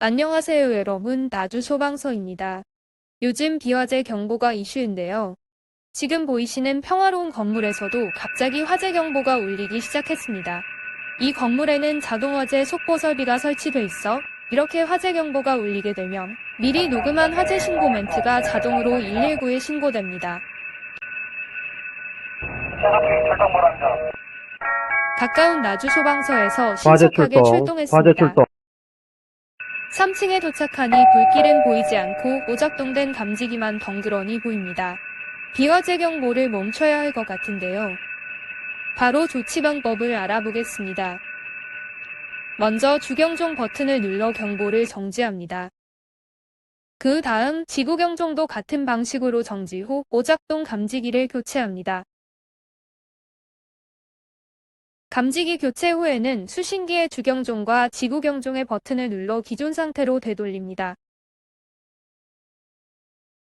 안녕하세요 여러분 나주 소방서입니다. 요즘 비화재 경보가 이슈인데요. 지금 보이시는 평화로운 건물에서도 갑자기 화재 경보가 울리기 시작했습니다. 이 건물에는 자동화재 속보 설비가 설치돼 있어 이렇게 화재 경보가 울리게 되면 미리 녹음한 화재 신고 멘트가 자동으로 119에 신고됩니다. 가까운 나주 소방서에서 화재 신속하게 출동, 출동했습니다. 화재 출동. 3층에 도착하니 불길은 보이지 않고 오작동된 감지기만 덩그러니 보입니다. 비화재 경보를 멈춰야 할 것 같은데요. 바로 조치 방법을 알아보겠습니다. 먼저 주경종 버튼을 눌러 경보를 정지합니다. 그 다음 지구경종도 같은 방식으로 정지 후 오작동 감지기를 교체합니다. 감지기 교체 후에는 수신기의 주경종과 지구경종의 버튼을 눌러 기존 상태로 되돌립니다.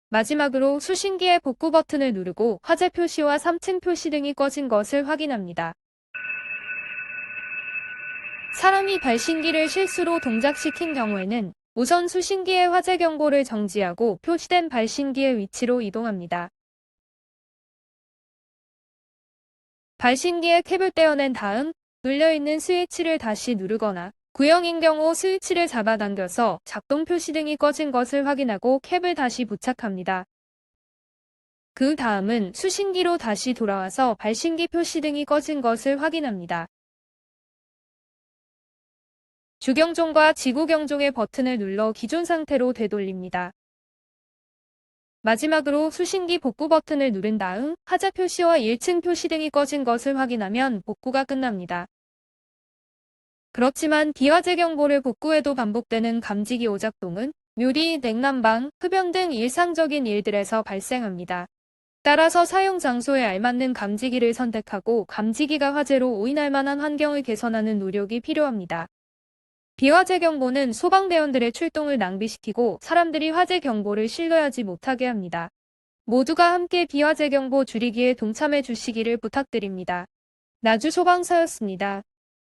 마지막으로 수신기의 복구 버튼을 누르고 화재 표시와 3층 표시 등이 꺼진 것을 확인합니다. 사람이 발신기를 실수로 동작시킨 경우에는 우선 수신기의 화재 경보를 정지하고 표시된 발신기의 위치로 이동합니다. 발신기의 캡을 떼어낸 다음 눌려있는 스위치를 다시 누르거나 구형인 경우 스위치를 잡아당겨서 작동 표시 등이 꺼진 것을 확인하고 캡을 다시 부착합니다. 그 다음은 수신기로 다시 돌아와서 발신기 표시 등이 꺼진 것을 확인합니다. 주경종과 지구경종의 버튼을 눌러 기존 상태로 되돌립니다. 마지막으로 수신기 복구 버튼을 누른 다음 하자 표시와 1층 표시 등이 꺼진 것을 확인하면 복구가 끝납니다. 그렇지만 비화재 경보를 복구해도 반복되는 감지기 오작동은 묘리, 냉난방, 흡연 등 일상적인 일들에서 발생합니다. 따라서 사용 장소에 알맞는 감지기를 선택하고 감지기가 화재로 오인할 만한 환경을 개선하는 노력이 필요합니다. 비화재 경보는 소방대원들의 출동을 낭비시키고 사람들이 화재 경보를 신뢰하지 못하게 합니다. 모두가 함께 비화재 경보 줄이기에 동참해 주시기를 부탁드립니다. 나주 소방서였습니다.